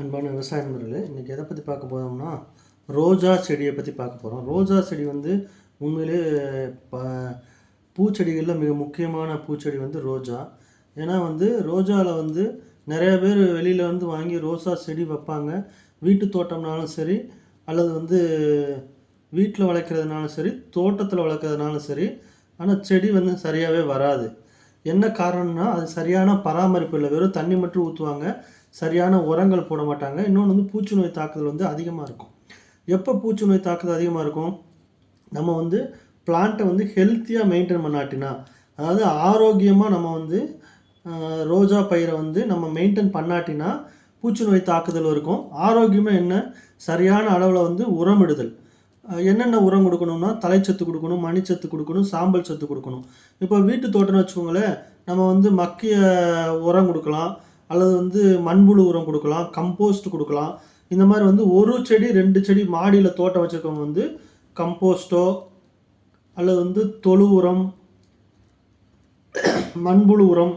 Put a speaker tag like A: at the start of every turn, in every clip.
A: அன்பான விவசாய நண்பர்களே இன்றைக்கி எதை பற்றி பார்க்க போகிறோம்னா ரோஜா செடியை பற்றி பார்க்க போகிறோம் ரோஜா செடி வந்து உண்மையிலே ப பூச்செடிகளில் மிக முக்கியமான பூச்செடி வந்து ரோஜா. ஏன்னா வந்து ரோஜாவில் வந்து நிறைய பேர் வெளியில் வந்து வாங்கி ரோஜா செடி வைப்பாங்க. வீட்டு தோட்டம்னாலும் சரி அல்லது வந்து வீட்டில் வளர்க்குறதுனாலும் சரி தோட்டத்தில் வளர்க்குறதுனாலும் சரி ஆனால் செடி வந்து சரியாகவே வராது. என்ன காரணம்னா அது சரியான பராமரிப்பு இல்லை. வெறும் தண்ணி மட்டும் ஊற்றுவாங்க சரியான உரங்கள் போட மாட்டாங்க. இன்னொன்று வந்து பூச்சி நோய் தாக்குதல் வந்து அதிகமாக இருக்கும். எப்போ பூச்சி நோய் தாக்குதல் அதிகமாக இருக்கும்? நம்ம வந்து பிளான்ட்டை வந்து ஹெல்த்தியாக மெயின்டைன் பண்ணாட்டினா அதாவது ஆரோக்கியமாக நம்ம வந்து ரோஜா பயிரை வந்து நம்ம மெயின்டைன் பண்ணாட்டினா பூச்சி நோய் தாக்குதல் இருக்கும். ஆரோக்கியமாக என்ன? சரியான அளவில் வந்து உரமிடுதல். என்னென்ன உரம் கொடுக்கணும்னா தலைச்சத்து கொடுக்கணும் மணிச்சத்து கொடுக்கணும் சாம்பல் சத்து கொடுக்கணும். இப்போ வீட்டு தோட்டம்னு வச்சுக்கோங்களேன் நம்ம வந்து மக்கிய உரம் கொடுக்கலாம். அல்லது வந்து மண்புழு உரம் கொடுக்கலாம் கம்போஸ்ட் கொடுக்கலாம். இந்த மாதிரி வந்து ஒரு செடி ரெண்டு செடி மாடியில் தோட்டம் வச்சுருக்கவங்க வந்து கம்போஸ்ட்டோ அல்லது வந்து தொழு உரம் மண்புழு உரம்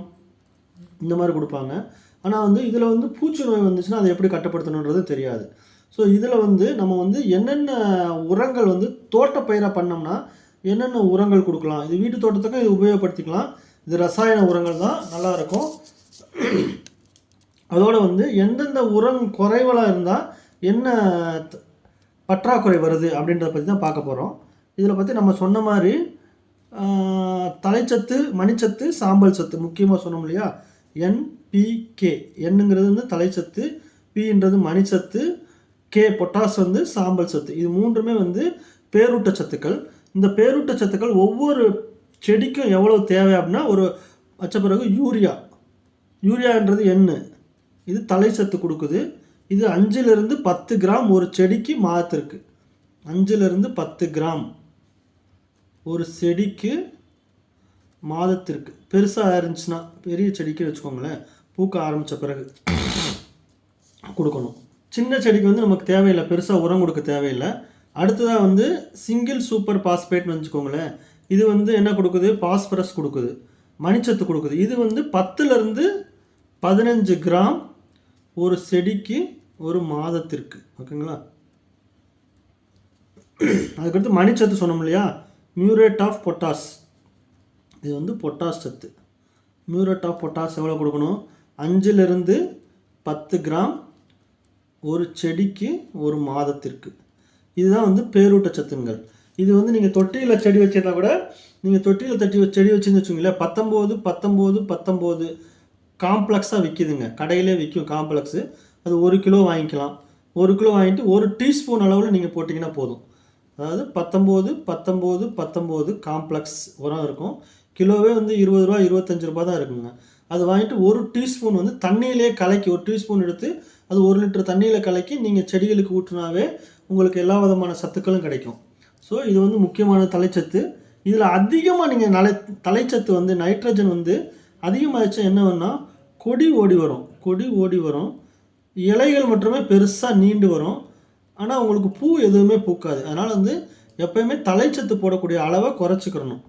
A: இந்த மாதிரி கொடுப்பாங்க. ஆனால் வந்து இதில் வந்து பூச்சி நோய் வந்துச்சுன்னா அதை எப்படி கட்டுப்படுத்தணுன்றது தெரியாது. ஸோ இதில் வந்து நம்ம வந்து என்னென்ன உரங்கள் வந்து தோட்டப்பயிராக பண்ணோம்னா என்னென்ன உரங்கள் கொடுக்கலாம்? இது வீட்டு தோட்டத்துக்கும் இது உபயோகப்படுத்திக்கலாம். இது ரசாயன உரங்கள் தான் நல்லா இருக்கும். அதோடு வந்து எந்தெந்த உரம் குறைவலாக இருந்தால் என்ன த- பற்றாக்குறை வருது அப்படின்றத பற்றி தான் பார்க்க போகிறோம் இதில் பற்றி நம்ம சொன்ன மாதிரி தலைச்சத்து மணிச்சத்து சாம்பல் சத்து முக்கியமாக சொன்னோம் இல்லையா? என்பிகே என்னங்கிறது வந்து தலைச்சத்து பின்றது மணிச்சத்து கே பொட்டாஸ் வந்து சாம்பல் சத்து. இது மூன்றுமே வந்து பேரூட்ட சத்துக்கள். இந்த பேரூட்ட சத்துக்கள் ஒவ்வொரு செடிக்கும் எவ்வளோ தேவை அப்படின்னா ஒரு வச்ச பிறகு யூரியா. யூரியான்றது என்ன இது தலைச்சத்து கொடுக்குது. இது அஞ்சிலிருந்து பத்து கிராம் ஒரு செடிக்கு மாதத்திற்கு. அஞ்சிலிருந்து பத்து கிராம் ஒரு செடிக்கு மாதத்திற்கு. பெருசாக இருந்துச்சுன்னா பெரிய செடிக்கு வச்சுக்கோங்களேன். பூக்க ஆரம்பித்த பிறகு கொடுக்கணும். சின்ன செடிக்கு வந்து நமக்கு தேவையில்லை. பெருசாக உரம் கொடுக்க தேவையில்லை. அடுத்ததாக வந்து சிங்கிள் சூப்பர் பாஸ்பேட்னு வச்சுக்கோங்களேன். இது வந்து என்ன கொடுக்குது? பாஸ்பரஸ் கொடுக்குது. மணிச்சத்து கொடுக்குது. இது வந்து பத்துலேருந்து பதினஞ்சு கிராம் ஒரு செடிக்கு ஒரு மாதத்திற்கு ஓகேங்களா? அதுக்கடுத்து மணிச்சத்து சொன்னோம் இல்லையா? Muriate of potash. இது வந்து பொட்டாஸ் சத்து. மியூரேட் ஆஃப் பொட்டாஸ் எவ்வளோ கொடுக்கணும்? அஞ்சிலிருந்து பத்து கிராம் ஒரு செடிக்கு ஒரு மாதத்திற்கு. இதுதான் வந்து பேரூட்ட சத்துங்கள் இது வந்து நீங்கள் தொட்டியில் செடி வச்சிருந்தா கூட நீங்கள் தொட்டியில் தட்டி செடி வச்சுருந்து வச்சுங்களேன் பத்தொம்போது பத்தொம்போது பத்தொம்போது காம்ப்ளெக்ஸாக விற்கிதுங்க கடையிலே விற்கும் காம்ப்ளெக்ஸு. அது ஒரு கிலோ வாங்கிக்கலாம். ஒரு கிலோ வாங்கிட்டு ஒரு டீஸ்பூன் அளவில் நீங்கள் போட்டிங்கன்னா போதும். அதாவது பத்தொம்போது பத்தொம்போது பத்தொம்போது காம்ப்ளெக்ஸ் உரம் இருக்கும். கிலோவே வந்து இருபது ரூபா இருபத்தஞ்சு ரூபா தான் இருக்குங்க. அது வாங்கிட்டு ஒரு டீஸ்பூன் வந்து தண்ணியிலே கலக்கி ஒரு டீஸ்பூன் எடுத்து அது ஒரு லிட்டர் தண்ணியில் கலக்கி நீங்கள் செடிகளுக்கு ஊற்றினாவே உங்களுக்கு எல்லா விதமான சத்துக்களும் கிடைக்கும். ஸோ இது வந்து முக்கியமான தலைச்சத்து. இதில் அதிகமாக நீங்கள் நலை தலைச்சத்து வந்து நைட்ரஜன் வந்து அதிகமாகிடுச்சா என்ன வேணால் கொடி ஓடி வரும். கொடி ஓடி வரும். இலைகள் மட்டுமே பெருசாக நீண்டு வரும். ஆனால் உங்களுக்கு பூ எதுவுமே பூக்காது. அதனால் வந்து எப்பயுமே தலைச்சத்து போடக்கூடிய அளவை குறைச்சிக்கிறணும்.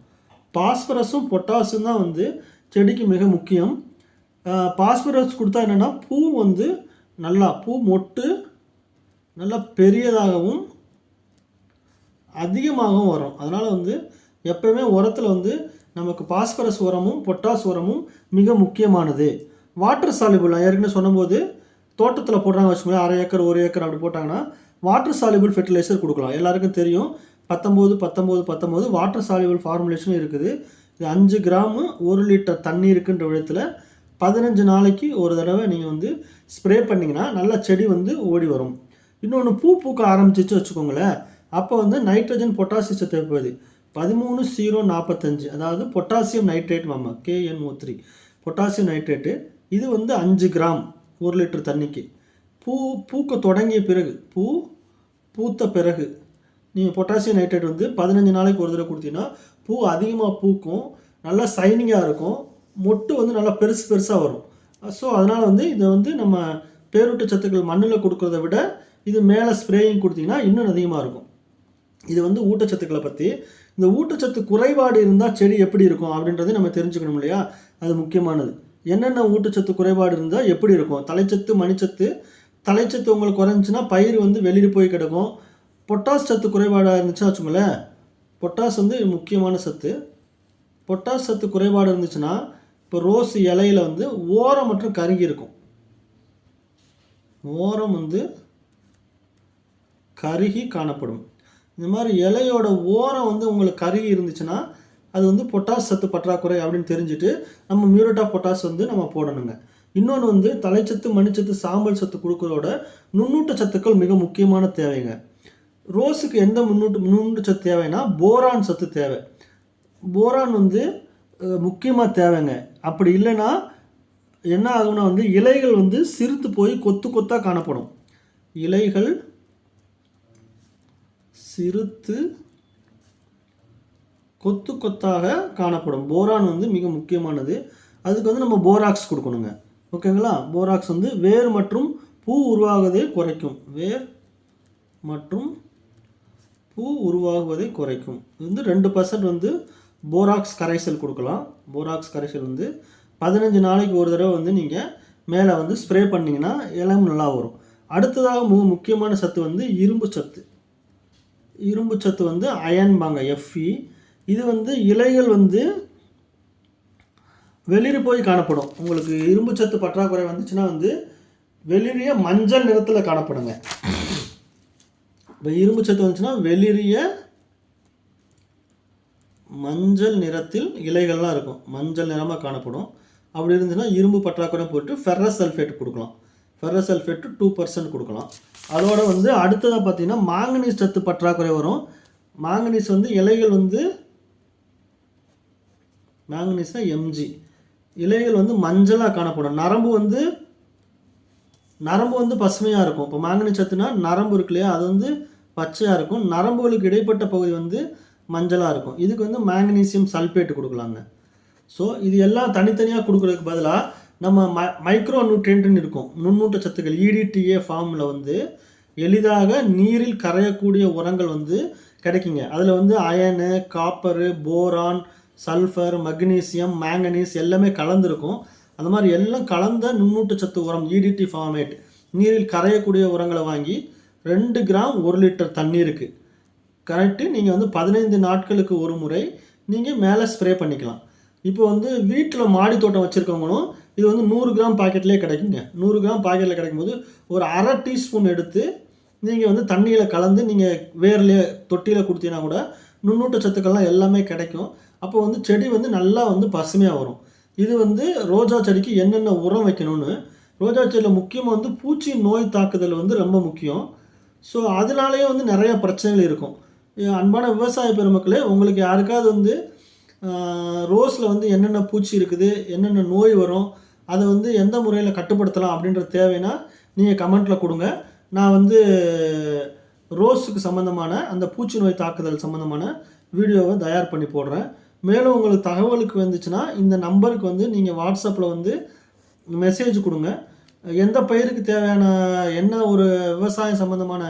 A: பாஸ்பரஸும் பொட்டாசும் தான் வந்து செடிக்கு மிக முக்கியம். பாஸ்பரஸ் கொடுத்தா என்னென்னா பூ வந்து நல்லா பூ மொட்டு நல்லா பெரியதாகவும் அதிகமாகவும் வரும். அதனால் வந்து எப்பயுமே உரத்தில் வந்து நமக்கு பாஸ்பரஸ் உரமும் பொட்டாஸ் உரமும் மிக முக்கியமானது. வாட்டர் சாலிபிள் நான் ஏற்கனவே சொன்னபோது தோட்டத்தில் போடுறாங்க வச்சுக்கோங்க அரை ஏக்கர் ஒரு ஏக்கர் அப்படி போட்டாங்கன்னா வாட்டர் சாலிபிள் ஃபெர்டிலைசர் கொடுக்கலாம். எல்லாருக்கும் தெரியும். பத்தொம்போது பத்தொம்போது பத்தொம்போது வாட்டர் சாலிபிள் ஃபார்முலேஷனும் இருக்குது. இது அஞ்சு கிராமு ஒரு லிட்டர் தண்ணி இருக்குன்ற விதத்தில் பதினஞ்சு நாளைக்கு ஒரு தடவை நீங்கள் வந்து ஸ்ப்ரே பண்ணிங்கன்னா நல்லா செடி வந்து ஓடி வரும். இன்னொன்று பூ பூக்க ஆரம்பிச்சிச்சு வச்சுக்கோங்களேன். அப்போ வந்து நைட்ரஜன் பொட்டாசியம் தேவைப்படுது. பதிமூணு ஜீரோ நாற்பத்தஞ்சு அதாவது பொட்டாசியம் நைட்ரேட் மாமா K N O three potassium nitrate இது வந்து அஞ்சு கிராம் ஒரு லிட்டர் தண்ணிக்கு. பூ பூக்க தொடங்கிய பிறகு பூ பூத்த பிறகு நீங்கள் பொட்டாசியம் நைட்ரேட் வந்து பதினஞ்சு நாளைக்கு ஒரு தடவை கொடுத்தீங்கன்னா பூ அதிகமாக பூக்கும் நல்லா சைனிங்காக இருக்கும் மொட்டு வந்து நல்லா பெருசு பெருசாக வரும். ஸோ அதனால் வந்து இதை வந்து நம்ம பேரூட்ட சத்துக்கள் மண்ணில் கொடுக்குறத விட இது மேலே ஸ்ப்ரேயிங் கொடுத்தீங்கன்னா இன்னும் அதிகமாக இருக்கும். இது வந்து ஊட்டச்சத்துக்களை பற்றி இந்த ஊட்டச்சத்து குறைபாடு இருந்தால் செடி எப்படி இருக்கும் அப்படின்றதை நம்ம தெரிஞ்சுக்கணும் இல்லையா? அது முக்கியமானது. என்னென்ன ஊட்டச்சத்து குறைபாடு இருந்தால் எப்படி இருக்கும்? தலைச்சத்து மணிச்சத்து. தலைச்சத்து உங்களுக்கு குறைஞ்சின்னா பயிர் வந்து வெளியில் போய் கிடக்கும். பொட்டாஸ் சத்து குறைபாடாக இருந்துச்சுன்னா வச்சுங்களேன் பொட்டாஸ் வந்து முக்கியமான சத்து. பொட்டாஸ் சத்து குறைபாடு இருந்துச்சுன்னா இப்போ ரோஸ் இலையில வந்து ஓரம் மற்றும் கருகி இருக்கும். ஓரம் வந்து கருகி காணப்படும். இந்த மாதிரி இலையோட ஓரம் வந்து உங்களுக்கு கருகி இருந்துச்சுன்னா அது வந்து பொட்டாஸ் சத்து பற்றாக்குறை அப்படின்னு தெரிஞ்சுட்டு நம்ம மியூரேட் ஆஃப் பொட்டாஸ் வந்து நம்ம போடணுங்க. இன்னொன்று வந்து தலைச்சத்து மணிச்சத்து சாம்பல் சத்து கொடுக்கறதோட நுண்ணூட்ட சத்துக்கள் மிக முக்கியமான தேவைங்க. ரோஸுக்கு எந்த முன்னூட்டு முன்னூட்டு சத்து தேவைன்னா போரான் சத்து தேவை. போரான் வந்து முக்கியமாக தேவைங்க. அப்படி இல்லைன்னா என்ன ஆகும்னா வந்து இலைகள் வந்து சிறுத்து போய் கொத்து கொத்தாக காணப்படும். இலைகள் சிறுத்து கொத்து கொத்தாக காணப்படும். போரான் வந்து மிக முக்கியமானது. அதுக்கு வந்து நம்ம போராக்ஸ் கொடுக்கணுங்க. ஓகேங்களா? போராக்ஸ் வந்து வேர் மற்றும் பூ உருவாகுவதை குறைக்கும். வேர் மற்றும் பூ உருவாகுவதை குறைக்கும். இது வந்து ரெண்டு பர்சன்ட் வந்து போராக்ஸ் கரைசல் கொடுக்கலாம். போராக்ஸ் கரைசல் வந்து பதினஞ்சு நாளைக்கு ஒரு தடவை வந்து நீங்கள் மேலே வந்து ஸ்ப்ரே பண்ணிங்கன்னா இளம் நல்லா வரும். அடுத்ததாக மிக முக்கியமான சத்து வந்து இரும்பு சத்து. இரும்பு சத்து வந்து அயன்பாங்க எஃப்இ இது வந்து இலைகள் வந்து வெளிர் போய் காணப்படும். உங்களுக்கு இரும்பு சத்து பற்றாக்குறை வந்துச்சுன்னா வந்து வெளிரிய மஞ்சள் நிறத்தில் காணப்படுங்க. இப்போ இரும்பு சத்து வந்துச்சுன்னா வெளிரிய மஞ்சள் நிறத்தில் இலைகள்லாம் இருக்கும். மஞ்சள் நிறமாக காணப்படும். அப்படி இருந்துச்சுன்னா இரும்பு பற்றாக்குறை போட்டு ஃபெர்ரஸ் சல்ஃபேட் கொடுக்கலாம். ஃபெர்ரஸ் சல்ஃபேட்டு டூ பர்சன்ட் கொடுக்கலாம். அதோட வந்து அடுத்ததாக பார்த்தீங்கன்னா மாங்கனீஸ் சத்து பற்றாக்குறை வரும். மாங்கனீஸ் வந்து இலைகள் வந்து மேங்கனீஸாக எம்ஜி இலைகள் வந்து மஞ்சளாக காணப்படும். நரம்பு வந்து நரம்பு வந்து பசுமையாக இருக்கும். இப்போ மேங்கனி சத்துனா நரம்பு இருக்கு இல்லையா? அது வந்து பச்சையாக இருக்கும். நரம்புகளுக்கு இடைப்பட்ட பகுதி வந்து மஞ்சளாக இருக்கும். இதுக்கு வந்து மேங்கனீசியம் சல்பேட் கொடுக்கலாங்க. ஸோ இது எல்லாம் தனித்தனியாக கொடுக்குறதுக்கு பதிலாக நம்ம ம மைக்ரோ நியூட்ரியன்ட்னு இருக்கும். நுண்ணூட்ட சத்துக்கள் இடிடிஏ ஃபார்மில் வந்து எளிதாக நீரில் கரையக்கூடிய உரங்கள் வந்து கிடைக்குங்க. அதில் வந்து iron copper boron sulphur magnesium manganese எல்லாமே கலந்துருக்கும். அந்த மாதிரி எல்லாம் கலந்த நுண்ணூட்ட சத்து உரம் இடிடி ஃபார்மேட் நீரில் கரையக்கூடிய உரங்களை வாங்கி ரெண்டு கிராம் ஒரு லிட்டர் தண்ணீருக்கு கரெக்டு நீங்கள் வந்து பதினைந்து நாட்களுக்கு ஒரு முறை நீங்கள் மேலே ஸ்ப்ரே பண்ணிக்கலாம். இப்போ வந்து வீட்டில் மாடி தோட்டம் வச்சுருக்கவங்களும் இது வந்து நூறு கிராம் பாக்கெட்லேயே கிடைக்குங்க. நூறு கிராம் பாக்கெட்டில் கிடைக்கும்போது ஒரு அரை டீஸ்பூன் எடுத்து நீங்கள் வந்து தண்ணியில் கலந்து நீங்கள் வேர்லேயே தொட்டியில் கொடுத்தீங்கன்னா கூட நுண்ணூட்ட சத்துக்கள்லாம் எல்லாமே கிடைக்கும். அப்போ வந்து செடி வந்து நல்லா வந்து பசுமையாக வரும். இது வந்து ரோஜா செடிக்கு என்னென்ன உரம் வைக்கணும்னு ரோஜா செடியில் முக்கியமாக வந்து பூச்சி நோய் தாக்குதல் வந்து ரொம்ப முக்கியம். ஸோ அதனாலேயே வந்து நிறைய பிரச்சனைகள் இருக்கும். அன்பான விவசாய பெருமக்களே உங்களுக்கு யாருக்காவது வந்து ரோஸில் வந்து என்னென்ன பூச்சி இருக்குது என்னென்ன நோய் வரும் அதை வந்து எந்த முறையில் கட்டுப்படுத்தலாம் அப்படின்ற தேவைன்னா நீங்கள் கமெண்ட்டில் கொடுங்க. நான் வந்து ரோஸுக்கு சம்மந்தமான அந்த பூச்சி நோய் தாக்குதல் சம்மந்தமான வீடியோவை தயார் பண்ணி போடுறேன். மேலும் உங்களுக்கு தகவலுக்கு வந்துச்சுன்னா இந்த நம்பருக்கு வந்து நீங்கள் வாட்ஸ்அப்பில் வந்து மெசேஜ் கொடுங்க. எந்த பயிருக்கு தேவையான என்ன ஒரு விவசாயம் சம்மந்தமான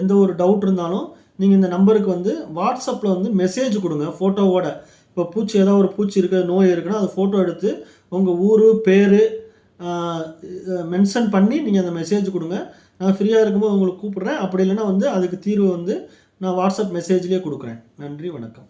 A: எந்த ஒரு டவுட் இருந்தாலும் நீங்கள் இந்த நம்பருக்கு வந்து வாட்ஸ்அப்பில் வந்து மெசேஜ் கொடுங்க ஃபோட்டோவோட இப்போ பூச்சி ஏதாவது ஒரு பூச்சி இருக்குது நோய் இருக்குன்னா அதை ஃபோட்டோ எடுத்து உங்கள் ஊர் பேர் மென்ஷன் பண்ணி நீங்கள் அந்த மெசேஜ் கொடுங்க. நான் ஃப்ரீயாக இருக்கும்போது உங்களுக்கு கூப்பிட்றேன். அப்படி இல்லைன்னா வந்து அதுக்கு தீர்வு வந்து நான் வாட்ஸ்அப் மெசேஜ்லேயே கொடுக்குறேன். நன்றி வணக்கம்.